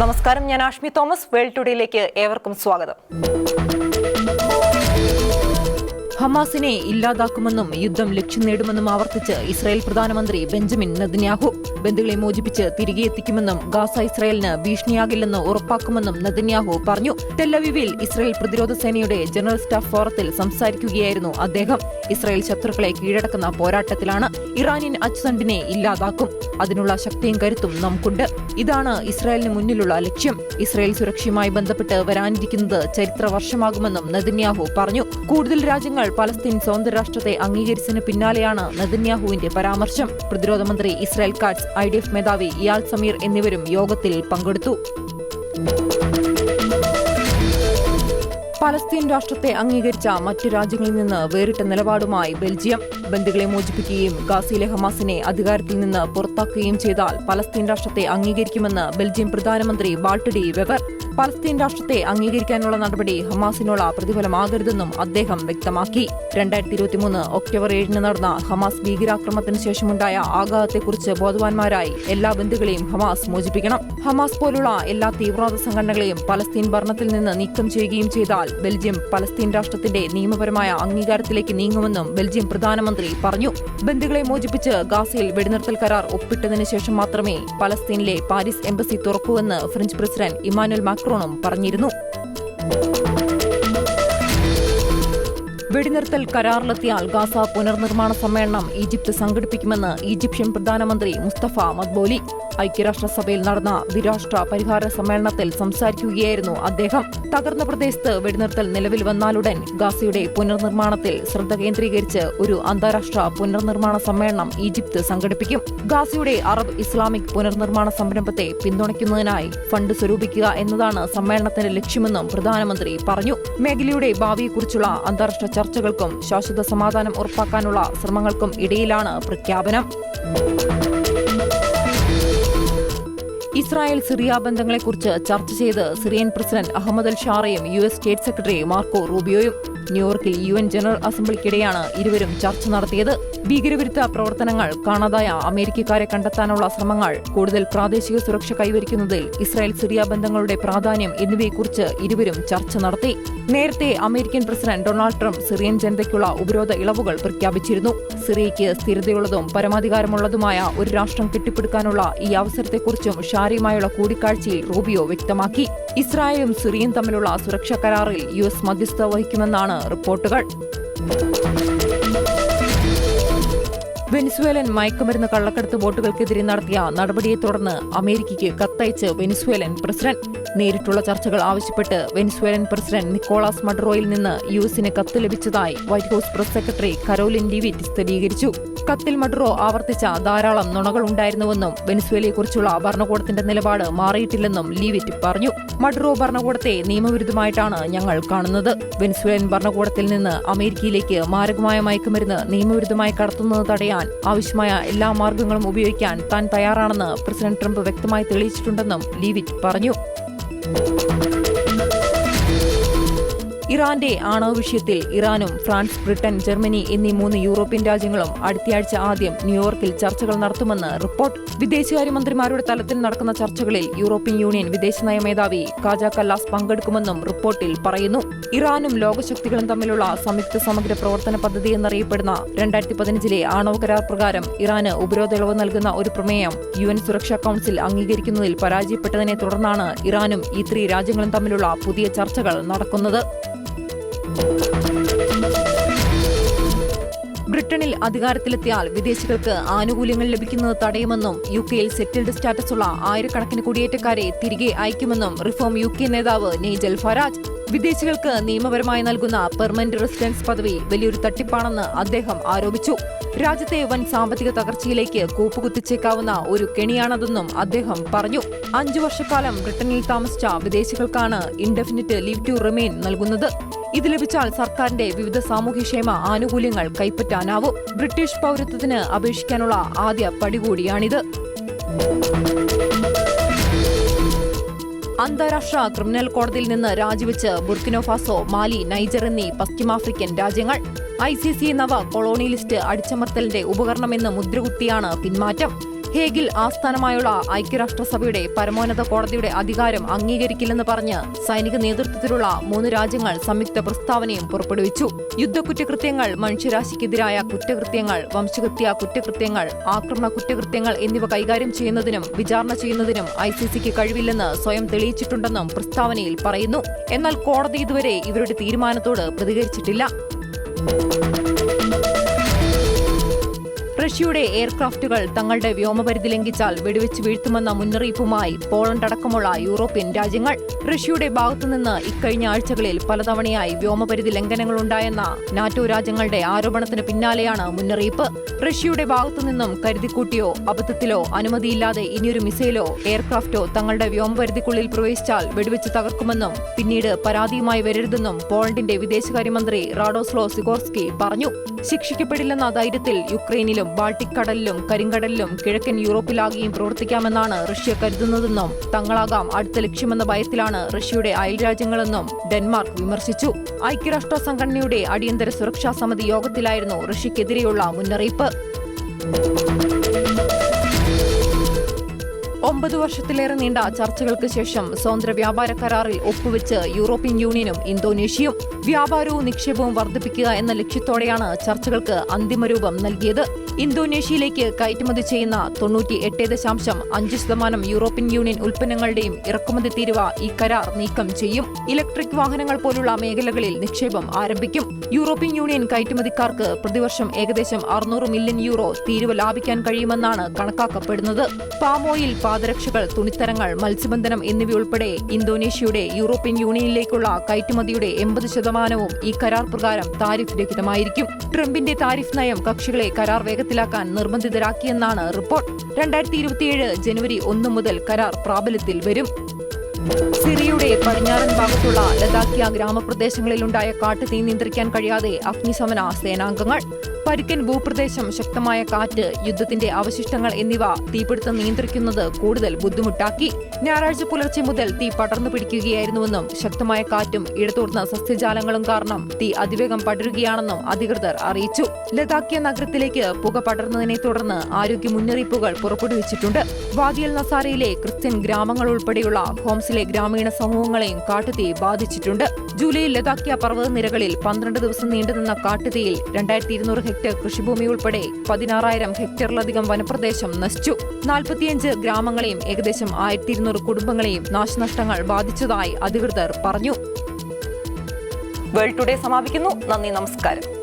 നമസ്കാരം. ഞാൻ Ashmi Thomas. World ടുഡേയിലേക്ക് ഏവർക്കും സ്വാഗതം. ഹമാസിനെ ഇല്ലാതാക്കുമെന്നും യുദ്ധം ലക്ഷ്യം നേടുമെന്നും ആവർത്തിച്ച് ഇസ്രായേൽ പ്രധാനമന്ത്രി ബെഞ്ചമിൻ നെതന്യാഹു ബന്ധുക്കളെ മോചിപ്പിച്ച് തിരികെ എത്തിക്കുമെന്നും ഗാസ ഇസ്രായേലിന് ഭീഷണിയാകില്ലെന്ന് ഉറപ്പാക്കുമെന്നും നെതന്യാഹു പറഞ്ഞു. ടെല്ലവിവിൽ ഇസ്രായേൽ പ്രതിരോധ സേനയുടെ ജനറൽ സ്റ്റാഫ് ഫോറത്തിൽ സംസാരിക്കുകയായിരുന്നു അദ്ദേഹം. ഇസ്രായേൽ ശത്രുക്കളെ കീഴടക്കുന്ന പോരാട്ടത്തിലാണ് ഇറാനിയൻ അച്ചുതണ്ടിനെ ഇല്ലാതാക്കും. അതിനുള്ള ശക്തിയും കരുത്തും നമുക്കുണ്ട്. ഇതാണ് ഇസ്രായേലിന് മുന്നിലുള്ള ലക്ഷ്യം. ഇസ്രായേൽ സുരക്ഷയുമായി ബന്ധപ്പെട്ട് വരാനിരിക്കുന്നത് ചരിത്ര വർഷമാകുമെന്നും നെതന്യാഹു പറഞ്ഞു. കൂടുതൽ രാജ്യങ്ങൾ പലസ്തീൻ സ്വതന്ത്ര രാഷ്ട്രത്തെ അംഗീകരിച്ചതിന് പിന്നാലെയാണ് നെതന്യാഹുവിന്റെ പരാമർശം. പ്രതിരോധ മന്ത്രി Israel Katz I D F മേധാവി ഇയാൽ സമീർ എന്നിവരും യോഗത്തിൽ പങ്കെടുത്തു. പലസ്തീൻ രാഷ്ട്രത്തെ അംഗീകരിച്ച മറ്റു രാജ്യങ്ങളിൽ നിന്ന് വേറിട്ട നിലപാടുമായി ബെൽജിയം. ബന്ധുക്കളെ മോചിപ്പിക്കുകയും ഗാസിയിലെ ഹമാസിനെ അധികാരത്തിൽ നിന്ന് പുറത്താക്കുകയും ചെയ്താൽ പലസ്തീൻ രാഷ്ട്രത്തെ അംഗീകരിക്കുമെന്ന് ബെൽജിയം പ്രധാനമന്ത്രി വാൾട്ടഡി വെവർ. പലസ്തീൻ രാഷ്ട്രത്തെ അംഗീകരിക്കാനുള്ള നടപടി ഹമാസിനുള്ള പ്രതിഫലമാകരുതെന്നും അദ്ദേഹം വ്യക്തമാക്കി. രണ്ടായിരത്തി ഇരുപത്തിമൂന്ന് ഒക്ടോബർ ഏഴിന് നടന്ന ഹമാസ് ഭീകരാക്രമണത്തിന് ശേഷമുണ്ടായ ആഘാതത്തെക്കുറിച്ച് ബോധവാന്മാരായി എല്ലാ ബന്ധുക്കളെയും ഹമാസ് മോചിപ്പിക്കണം. ഹമാസ് പോലുള്ള എല്ലാ തീവ്രവാദ സംഘടനകളെയും പലസ്തീൻ ഭരണത്തിൽ നിന്ന് നീക്കം ചെയ്യുകയും ചെയ്താൽ ബെൽജിയം പലസ്തീൻ രാഷ്ട്രത്തിന്റെ നിയമപരമായ അംഗീകാരത്തിലേക്ക് നീങ്ങുമെന്നും ബെൽജിയം പ്രധാനമന്ത്രി പറഞ്ഞു. ബന്ധുക്കളെ മോചിപ്പിച്ച് ഗാസയിൽ വെടിനിർത്തൽ കരാർ ഒപ്പിട്ടതിനു ശേഷം മാത്രമേ പലസ്തീനിലെ പാരീസ് എംബസി തുറക്കൂവെന്ന് ഫ്രഞ്ച് പ്രസിഡന്റ് ഇമാനുവൽ മാക്രോണും പറഞ്ഞിരുന്നു വെടിനിർത്തൽ കരാറിലെത്തിയാൽ ഗാസ പുനർനിർമ്മാണ സമ്മേളനം ഈജിപ്ത് സംഘടിപ്പിക്കുമെന്ന് ഈജിപ്ഷ്യൻ പ്രധാനമന്ത്രി മുസ്തഫ മദ്ബോലി ഐക്യരാഷ്ട്രസഭയിൽ നടന്ന ദ്വിരാഷ്ട്ര പരിഹാര സമ്മേളനത്തിൽ സംസാരിക്കുകയായിരുന്നു അദ്ദേഹം. തകർന്ന പ്രദേശത്ത് വെടിനിർത്തൽ നിലവിൽ വന്നാലുടൻ ഗാസയുടെ പുനർനിർമ്മാണത്തിൽ ശ്രദ്ധ കേന്ദ്രീകരിച്ച് ഒരു അന്താരാഷ്ട്ര പുനർനിർമ്മാണ സമ്മേളനം ഈജിപ്ത് സംഘടിപ്പിക്കും. ഗാസയുടെ അറബ് ഇസ്ലാമിക് പുനർനിർമ്മാണ സംരംഭത്തെ പിന്തുണയ്ക്കുന്നതിനായി ഫണ്ട് സ്വരൂപിക്കുക എന്നതാണ് സമ്മേളനത്തിന്റെ ലക്ഷ്യമെന്നും പ്രധാനമന്ത്രി പറഞ്ഞു. മേഖലയുടെ ഭാവിയെക്കുറിച്ചുള്ള അന്താരാഷ്ട്ര ചർച്ചകൾക്കും ശാശ്വത സമാധാനം ഉറപ്പാക്കാനുള്ള ശ്രമങ്ങൾക്കും ഇടയിലാണ് പ്രഖ്യാപനം. ഇസ്രായേൽ സിറിയ ബന്ധങ്ങളെക്കുറിച്ച് ചർച്ച ചെയ്ത് Syrian president Ahmed al ഷാറയും U S state secretary Marco റൂബിയോയും ന്യൂയോർക്കിൽ യു എൻ ജനറൽ അസംബ്ലിക്കിടെയാണ് ഇരുവരും ചർച്ച നടത്തിയത്. ഭീകരവിരുദ്ധ പ്രവർത്തനങ്ങൾ കാണാതായ അമേരിക്കക്കാരെ കണ്ടെത്താനുള്ള ശ്രമങ്ങൾ കൂടുതൽ പ്രാദേശിക സുരക്ഷ കൈവരിക്കുന്നതിൽ ഇസ്രായേൽ സിറിയ ബന്ധങ്ങളുടെ പ്രാധാന്യം എന്നിവയെക്കുറിച്ച് ഇരുവരും ചർച്ച നടത്തി. നേരത്തെ American president Donald Trump Syrian ജനതയ്ക്കുള്ള ഉപരോധ ഇളവുകൾ പ്രഖ്യാപിച്ചിരുന്നു. സിറിയയ്ക്ക് സ്ഥിരതയുള്ളതും പരമാധികാരമുള്ളതുമായ ഒരു രാഷ്ട്രം കെട്ടിപ്പടുക്കാനുള്ള ഈ അവസരത്തെക്കുറിച്ചും ഷാരിയുമായുള്ള കൂടിക്കാഴ്ചയിൽ റൂബിയോ വ്യക്തമാക്കി. ഇസ്രായേലും സിറിയയും തമ്മിലുള്ള സുരക്ഷാ കരാറിൽ യു എസ് മധ്യസ്ഥ വഹിക്കുമെന്നാണ് റിപ്പോർട്ടുകൾ. വെനിസ്വേലൻ മയക്കുമരുന്ന് കള്ളക്കടത്ത് ബോട്ടുകൾക്കെതിരെ നടത്തിയ നടപടിയെ തുടർന്ന് അമേരിക്കയ്ക്ക് കത്തയച്ച് വെനിസ്വേലൻ പ്രസിഡന്റ്. നേരിട്ടുള്ള ചർച്ചകൾ ആവശ്യപ്പെട്ട് വെനിസ്വേലൻ പ്രസിഡന്റ് നിക്കോളാസ് മഡ്രോയിൽ നിന്ന് യു എസിന് കത്ത് ലഭിച്ചതായി White House press secretary Karoline Leavitt സ്ഥിരീകരിച്ചു. കത്തിൽ മഡ്രോ ആവർത്തിച്ച ധാരാളം നുണകൾ ഉണ്ടായിരുന്നുവെന്നും വെനിസ്വേലയെക്കുറിച്ചുള്ള ഭരണകൂടത്തിന്റെ നിലപാട് മാറിയിട്ടില്ലെന്നും ലീവിറ്റ് പറഞ്ഞു. മഡ്രോ ഭരണകൂടത്തെ നിയമവിരുദ്ധമായിട്ടാണ് ഞങ്ങൾ കാണുന്നത്. വെനിസ്വേലൻ ഭരണകൂടത്തിൽ നിന്ന് അമേരിക്കയിലേക്ക് മാരകമായ മയക്കുമരുന്ന് നിയമവിരുദ്ധമായി കടത്തുന്നത് തടയാൻ ആവശ്യമായ എല്ലാ മാർഗങ്ങളും ഉപയോഗിക്കാൻ താൻ തയ്യാറാണെന്ന് പ്രസിഡന്റ് ട്രംപ് വ്യക്തമായി തെളിയിച്ചിട്ടുണ്ടെന്നും ലീവിറ്റ് പറഞ്ഞു. ഇറാന്റെ ആണവ വിഷയത്തിൽ ഇറാനും ഫ്രാൻസ് ബ്രിട്ടൻ ജർമ്മനി എന്നീ മൂന്ന് യൂറോപ്യൻ രാജ്യങ്ങളും അടുത്തയാഴ്ച ആദ്യം ന്യൂയോർക്കിൽ ചർച്ചകൾ നടത്തുമെന്ന് റിപ്പോർട്ട്. വിദേശകാര്യമന്ത്രിമാരുടെ തലത്തിൽ നടക്കുന്ന ചർച്ചകളിൽ യൂറോപ്യൻ യൂണിയൻ വിദേശനയ മേധാവി കാജ കല്ലാസ് പങ്കെടുക്കുമെന്നും റിപ്പോർട്ടിൽ പറയുന്നു. ഇറാനും ലോകശക്തികളും തമ്മിലുള്ള സംയുക്ത സമഗ്ര പ്രവർത്തന പദ്ധതി എന്നറിയപ്പെടുന്ന രണ്ടായിരത്തി പതിനഞ്ചിലെ ആണവ കരാർ പ്രകാരം ഇറാന് ഉപരോധ ഇളവ് നൽകുന്ന ഒരു പ്രമേയം യു എൻ സുരക്ഷാ കൌൺസിൽ അംഗീകരിക്കുന്നതിൽ പരാജയപ്പെട്ടതിനെ തുടർന്നാണ് ഇറാനും ഈ ത്രീ രാജ്യങ്ങളും തമ്മിലുള്ള പുതിയ ചർച്ചകൾ നടക്കുന്നത്. ബ്രിട്ടനിൽ അധികാരത്തിലെത്തിയാൽ വിദേശികൾക്ക് ആനുകൂല്യങ്ങൾ ലഭിക്കുന്നത് തടയുമെന്നും യു കെയിൽ സെറ്റിൽഡ് സ്റ്റാറ്റസുള്ള ആയിരക്കണക്കിന് കുടിയേറ്റക്കാരെ തിരികെ അയക്കുമെന്നും റിഫോം യു കെ നേതാവ് നെയ്ജൽ ഫരാജ്. വിദേശികൾക്ക് നിയമപരമായി നൽകുന്ന പെർമനന്റ് റെസിഡൻസ് പദവി വലിയൊരു തട്ടിപ്പാണെന്ന് അദ്ദേഹം ആരോപിച്ചു. രാജ്യത്തെ വൻ സാമ്പത്തിക തകർച്ചയിലേക്ക് കൂപ്പുകുത്തിച്ചേക്കാവുന്ന ഒരു കെണിയാണതെന്നും അദ്ദേഹം പറഞ്ഞു. അഞ്ചു വർഷക്കാലം ബ്രിട്ടനിൽ താമസിച്ച വിദേശികൾക്കാണ് ഇൻഡെഫിനിറ്റ് ലീവ് ടു റിമെയിൻ നൽകുന്നത്. ഇത് ലഭിച്ചാൽ സർക്കാരിന്റെ വിവിധ സാമൂഹ്യക്ഷേമ ആനുകൂല്യങ്ങൾ കൈപ്പറ്റാനാവും. ബ്രിട്ടീഷ് പൗരത്വത്തിന് അപേക്ഷിക്കാനുള്ള ആദ്യ പടി കൂടിയാണിത് അന്താരാഷ്ട്ര ക്രിമിനൽ കോടതിയിൽ നിന്ന് രാജിവെച്ച് ബുർക്കിനോ ഫാസോ മാലി നൈജർ എന്നീ പശ്ചിമാഫ്രിക്കൻ രാജ്യങ്ങൾ. ഐ സി സി നവ കൊളോണിയലിസ്റ്റ് അടിച്ചമർത്തലിന്റെ ഉപകരണമെന്ന് മുദ്രകുത്തിയാണ് പിന്മാറ്റം. ഹേഗിൽ ആസ്ഥാനമായുള്ള ഐക്യരാഷ്ട്രസഭയുടെ പരമോന്നത കോടതിയുടെ അധികാരം അംഗീകരിക്കില്ലെന്ന് പറഞ്ഞ് സൈനിക നേതൃത്വത്തിലുള്ള മൂന്ന് രാജ്യങ്ങൾ സംയുക്ത പ്രസ്താവനയും പുറപ്പെടുവിച്ചു. യുദ്ധകുറ്റകൃത്യങ്ങൾ മനുഷ്യരാശിക്കെതിരായ കുറ്റകൃത്യങ്ങൾ വംശഹത്യ കുറ്റകൃത്യങ്ങൾ ആക്രമണ കുറ്റകൃത്യങ്ങൾ എന്നിവ കൈകാര്യം ചെയ്യുന്നതിനും വിചാരണ ചെയ്യുന്നതിനും ഐ സി സിക്ക് കഴിവില്ലെന്ന് സ്വയം തെളിയിച്ചിട്ടുണ്ടെന്നും പ്രസ്താവനയിൽ പറയുന്നു. എന്നാൽ കോടതി ഇതുവരെ ഇവരുടെ തീരുമാനത്തോട് പ്രതികരിച്ചിട്ടില്ല. റഷ്യയുടെ എയർക്രാഫ്റ്റുകൾ തങ്ങളുടെ വ്യോമപരിധി ലംഘിച്ചാൽ വെടിവെച്ച് വീഴ്ത്തുമെന്ന മുന്നറിയിപ്പുമായി പോളണ്ട് അടക്കമുള്ള യൂറോപ്യൻ രാജ്യങ്ങൾ റഷ്യയുടെ ഭാഗത്തുനിന്ന് ഇക്കഴിഞ്ഞ ആഴ്ചകളിൽ പലതവണയായി വ്യോമപരിധി ലംഘനങ്ങളുണ്ടായെന്ന നാറ്റോ രാജ്യങ്ങളുടെ ആരോപണത്തിന് പിന്നാലെയാണ് മുന്നറിയിപ്പ്. റഷ്യയുടെ ഭാഗത്തുനിന്നും കരുതിക്കൂട്ടിയോ അബദ്ധത്തിലോ അനുമതിയില്ലാതെ ഇനിയൊരു മിസൈലോ എയർക്രാഫ്റ്റോ തങ്ങളുടെ വ്യോമപരിധിക്കുള്ളിൽ പ്രവേശിച്ചാൽ വെടിവെച്ച് തകർക്കുമെന്നും പിന്നീട് പരാതിയുമായി വരരുതെന്നും പോളണ്ടിന്റെ വിദേശകാര്യമന്ത്രി റാഡോസ്ലോ സിഗോർസ്കി പറഞ്ഞു. ശിക്ഷിക്കപ്പെടില്ലെന്ന ധൈര്യത്തിൽ യുക്രൈനിലും ബാൾട്ടിക് കടലിലും കരിങ്കടലിലും കിഴക്കൻ യൂറോപ്പിലാകെയും പ്രവർത്തിക്കാമെന്നാണ് റഷ്യ കരുതുന്നതെന്നും തങ്ങളാകാം അടുത്ത ലക്ഷ്യമെന്ന ഭയത്തിലാണ് റഷ്യയുടെ അയൽരാജ്യങ്ങളെന്നും ഡെൻമാർക്ക് വിമർശിച്ചു. ഐക്യരാഷ്ട്ര സംഘടനയുടെ അടിയന്തര സുരക്ഷാ സമിതി യോഗത്തിലായിരുന്നു റഷ്യക്കെതിരെയുള്ള മുന്നറിയിപ്പ്. ഒമ്പത് വർഷത്തിലേറെ നീണ്ട ചർച്ചകൾക്ക് ശേഷം സ്വതന്ത്ര വ്യാപാര കരാറിൽ ഒപ്പുവെച്ച് യൂറോപ്യൻ യൂണിയനും ഇന്തോനേഷ്യയും വ്യാപാരവും നിക്ഷേപവും വർദ്ധിപ്പിക്കുക എന്ന ലക്ഷ്യത്തോടെയാണ് ചർച്ചകൾക്ക് അന്തിമരൂപം നൽകിയത്. ഇന്തോനേഷ്യയിലേക്ക് കയറ്റുമതി ചെയ്യുന്ന തൊണ്ണൂറ്റി എട്ട് ദശാംശം അഞ്ച് ശതമാനം യൂറോപ്യൻ യൂണിയൻ ഉൽപ്പന്നങ്ങളുടെയും ഇറക്കുമതി തീരുവ ഈ കരാർ നീക്കം ചെയ്യും. ഇലക്ട്രിക് വാഹനങ്ങൾ പോലുള്ള മേഖലകളിൽ നിക്ഷേപം ആരംഭിക്കും. യൂറോപ്യൻ യൂണിയൻ കയറ്റുമതിക്കാർക്ക് പ്രതിവർഷം ഏകദേശം അറുന്നൂറ് മില്യൺ യൂറോ തീരുവ ലാഭിക്കാൻ കഴിയുമെന്നാണ് കണക്കാക്കപ്പെടുന്നത്. പാമോയിൽ പാദരക്ഷകൾ തുണിത്തരങ്ങൾ മത്സ്യബന്ധനം എന്നിവയുൾപ്പെടെ ഇന്തോനേഷ്യയുടെ യൂറോപ്യൻ യൂണിയനിലേക്കുള്ള കയറ്റുമതിയുടെ എൺപത് ശതമാനവും ഈ കരാർ പ്രകാരം താരിഫ് രഹിതമായിരിക്കും ട്രംപിന്റെ താരിഫ് നയം കക്ഷികളെ കരാർ വേഗത്തിലാക്കാൻ നിർബന്ധിതരാക്കിയെന്നാണ് റിപ്പോർട്ട്. രണ്ടായിരത്തി ഇരുപത്തിയേഴ് ജനുവരി ഒന്ന് മുതൽ കരാർ പ്രാബല്യത്തിൽ വരും. സിറിയയുടെ പടിഞ്ഞാറൻ ഭാഗത്തുള്ള ലഡാക്കിയ ഗ്രാമപ്രദേശങ്ങളിലുണ്ടായ കാട്ടുതീ നിയന്ത്രിക്കാൻ കഴിയാതെ അഗ്നിശമന സേനാംഗങ്ങൾ. പരിക്കൻ ഭൂപ്രദേശം ശക്തമായ കാറ്റ് യുദ്ധത്തിന്റെ അവശിഷ്ടങ്ങൾ എന്നിവ തീപിടുത്തം നിയന്ത്രിക്കുന്നത് കൂടുതൽ ബുദ്ധിമുട്ടാക്കി. ഞായറാഴ്ച പുലർച്ചെ മുതൽ തീ പടർന്നു പിടിക്കുകയായിരുന്നുവെന്നും ശക്തമായ കാറ്റും ഇടതൂർന്ന സസ്യജാലങ്ങളും കാരണം തീ അതിവേഗം പടരുകയാണെന്നും അധികൃതർ അറിയിച്ചു. ലതാക്കിയ നഗരത്തിലേക്ക് പുക പടർന്നതിനെ തുടർന്ന് ആരോഗ്യ മുന്നറിയിപ്പുകൾ പുറപ്പെടുവിച്ചിട്ടുണ്ട്. വാദിയൽ നസാരയിലെ ക്രിസ്ത്യൻ ഗ്രാമങ്ങൾ ഉൾപ്പെടെയുള്ള ഹോംസിലെ ഗ്രാമീണ സമൂഹങ്ങളെയും കാട്ടുതീ ബാധിച്ചിട്ടുണ്ട്. ജൂലൈയിൽ പർവത പർവതനിരകളിൽ പന്ത്രണ്ട് ദിവസം നീണ്ടുനിന്ന കാട്ടുതീയിൽ രണ്ടായിരത്തി ഇരുന്നൂറ് ഹെക്ടർ കൃഷിഭൂമി ഉൾപ്പെടെ പതിനാറായിരം ഹെക്ടറിലധികം വനപ്രദേശം നശിച്ചു. നാൽപ്പത്തിയഞ്ച് ഗ്രാമങ്ങളെയും ഏകദേശം ആയിരത്തി ഇരുന്നൂറ് കുടുംബങ്ങളെയും നാശനഷ്ടങ്ങൾ ബാധിച്ചതായി അധികൃതർ പറഞ്ഞു. വേൾഡ് ടുഡേ സമാപിക്കുന്നു. നന്ദി നമസ്കാരം.